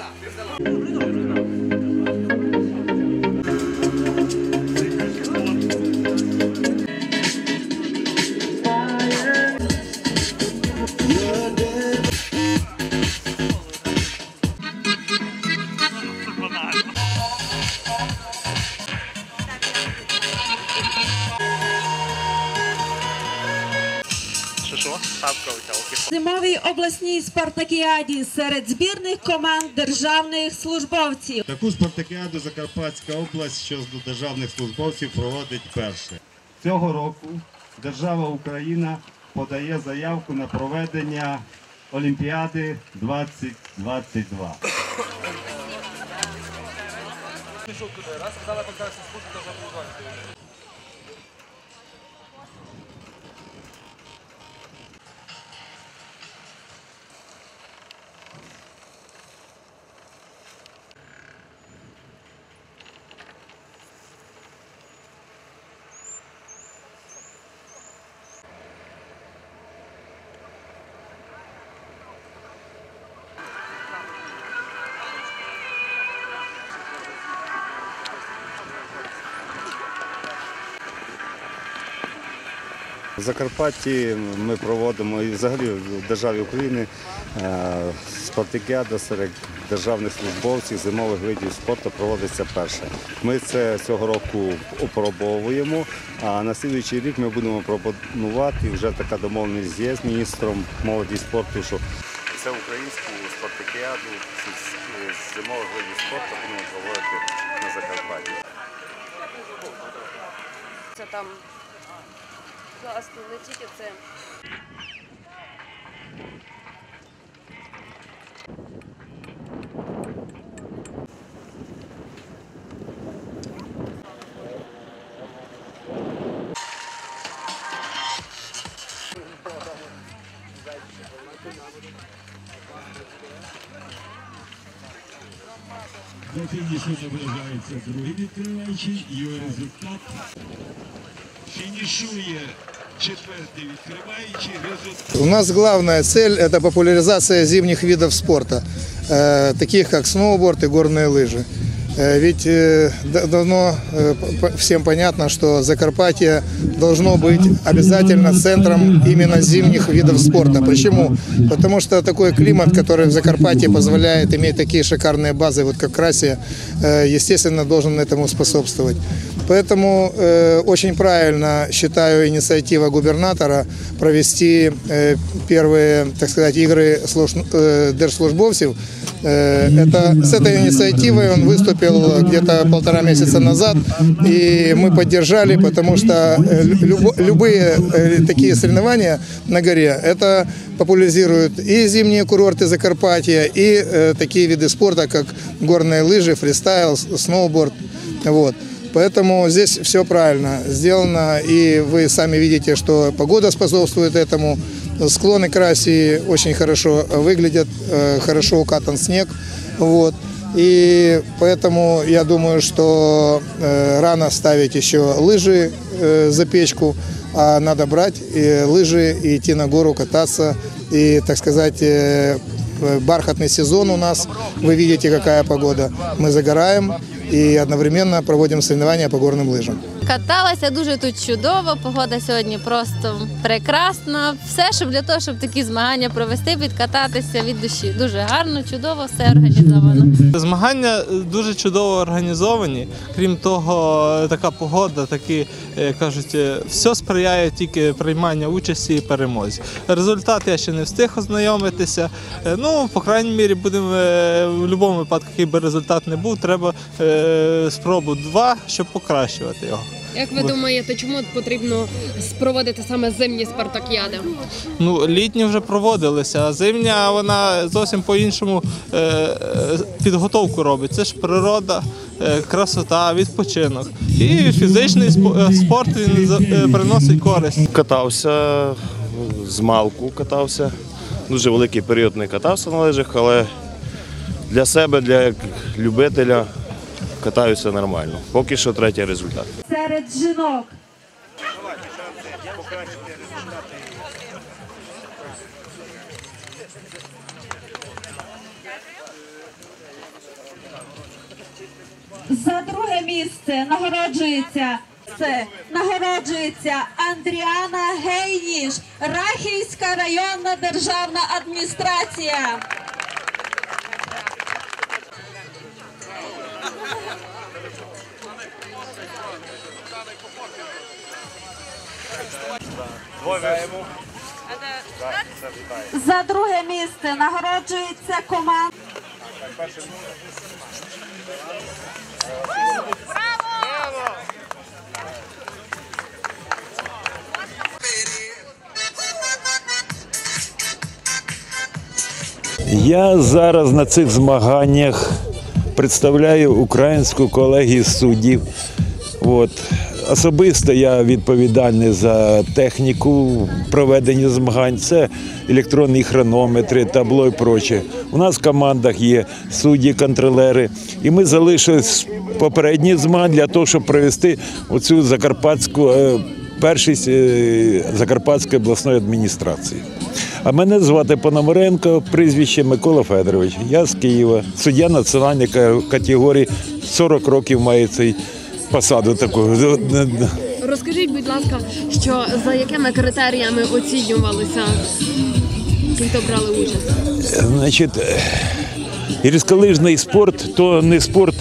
Що Зимовій обласній спартакіаді серед збірних команд державних службовців. Таку спартакіаду Закарпатська область щодо державних службовців проводить перше. Цього року держава Україна подає заявку на проведення Олімпіади 2022. В Закарпатті ми проводимо і взагалі в державі України е, спартакіада серед державних службовців зимових видів спорту проводиться перше. Ми це цього року опробовуємо, а на слідуючий рік ми будемо пропонувати вже така домовленість є з міністром молоді і спорту, що це українську спартакіаду з зимових видів спорту будемо проводити на Закарпатті. Це там класно, не тільки це. До фінішу наближається другий відкриваючий. Його результат фінішує У нас главная цель – это популяризация зимних видов спорта, э, таких как сноуборд и горные лыжи. Э, Ведь э, да- давно всем понятно, что Закарпатье должно быть обязательно центром именно зимних видов спорта. Почему? Потому что такой климат, который в Закарпатье позволяет иметь такие шикарные базы, вот как Красия, естественно, должен этому способствовать. Поэтому э, очень правильно считаю инициатива губернатора провести э, первые, так сказать, игры служ- э, держслужбовцев. Э, это, с этой инициативой он выступил где-то полтора месяца назад, и мы поддержали, потому что э, любо- любые э, такие соревнования на горе, это популяризируют и зимние курорты Закарпатья, и э, такие виды спорта, как горные лыжи, фристайл, сноуборд. Вот. Поэтому здесь все правильно сделано, и вы сами видите, что погода способствует этому. Склоны Красии очень хорошо выглядят, э, хорошо укатан снег. Вот. И поэтому я думаю, что э, рано ставить еще лыжи э, за печку, а надо брать лыжи и идти на гору кататься. И, так сказать, бархатный сезон у нас. Вы видите, какая погода. Мы загораем и одновременно проводим соревнования по горным лыжам. Каталася дуже тут чудово, погода сьогодні просто прекрасна. Все, щоб для того, щоб такі змагання провести, відкататися від душі. Дуже гарно, чудово, все організовано. Змагання е, дуже чудово організовані. Крім того, така погода, такі е, кажуть, е, все сприяє тільки приймання участі і перемозі. Результат я ще не встиг ознайомитися. Е, Ну, по крайній мірі, будемо е, в будь-якому випадку, який би результат не був, треба е, спробу два, щоб покращувати його. Як ви думаєте, чому потрібно спроводити саме зимні спартакіади? Ну, літні вже проводилися, а зимня вона зовсім по-іншому е, е, підготовку робить. Це ж природа, е, красота, відпочинок. І фізичний спорт він приносить користь. Катався з малку катався. Дуже великий період не катався на лижах, але для себе, для любителя, катаюся нормально. Поки що третій результат серед жінок. За друге місце нагороджується це нагороджується Андріана Гейніш, Рахівська районна державна адміністрація. За друге місце нагороджується команда. Я зараз на цих змаганнях представляю українську колегію суддів. От. Особисто я відповідальний за техніку проведення змагань. Це електронні хронометри, табло і проче. У нас в командах є судді, контролери. І ми залишились попередні змагання для того, щоб провести оцю закарпатську е, першість е, Закарпатської обласної адміністрації. А мене звати Пономаренко, прізвище Микола Федорович. Я з Києва, суддя національної категорії, 40 років має цей посаду таку. Розкажіть, будь ласка, що за якими критеріями оцінювалися ті, хто брали участь? Значить, гірськолижний спорт то не спорт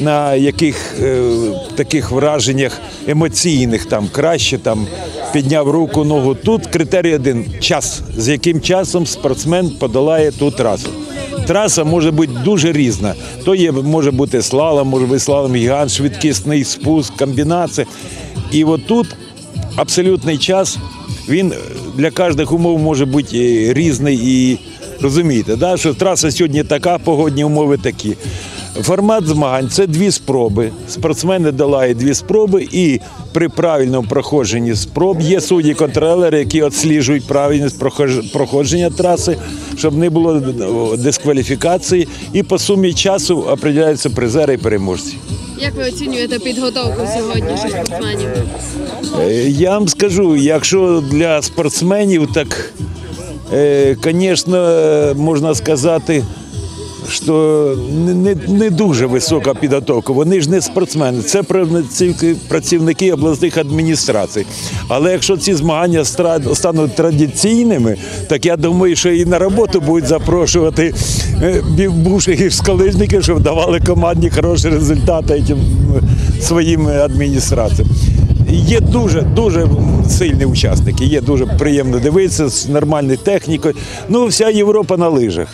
на яких е, таких враженнях емоційних, там краще там підняв руку, ногу. Тут критерій один час, з яким часом спортсмен подолає ту трасу. Траса може бути дуже різна. То є, може бути слалом, може бути слалом гігант, швидкісний спуск, комбінація. І отут абсолютний час, він для кожних умов може бути е, різний і розумієте, да, що траса сьогодні така, погодні умови такі. Формат змагань це дві спроби. Спортсмени долають дві спроби, і при правильному проходженні спроб є судді контролери, які відсліджують правильність проходження траси, щоб не було дискваліфікації. І по сумі часу определяються призери і переможці. Як ви оцінюєте підготовку сьогоднішніх спортсменів? Е, Я вам скажу, якщо для спортсменів, так, звісно, можна сказати, що не, дуже висока підготовка. Вони ж не спортсмени, це працівники- обласних адміністрацій. Але якщо ці змагання стануть традиційними, так я думаю, що і на роботу будуть запрошувати е, бувших гірськолижників, щоб давали командні хороші результати е, своїм адміністраціям. Є дуже дуже сильні учасники. Є дуже приємно дивитися з нормальною технікою. Ну, вся Європа на лижах.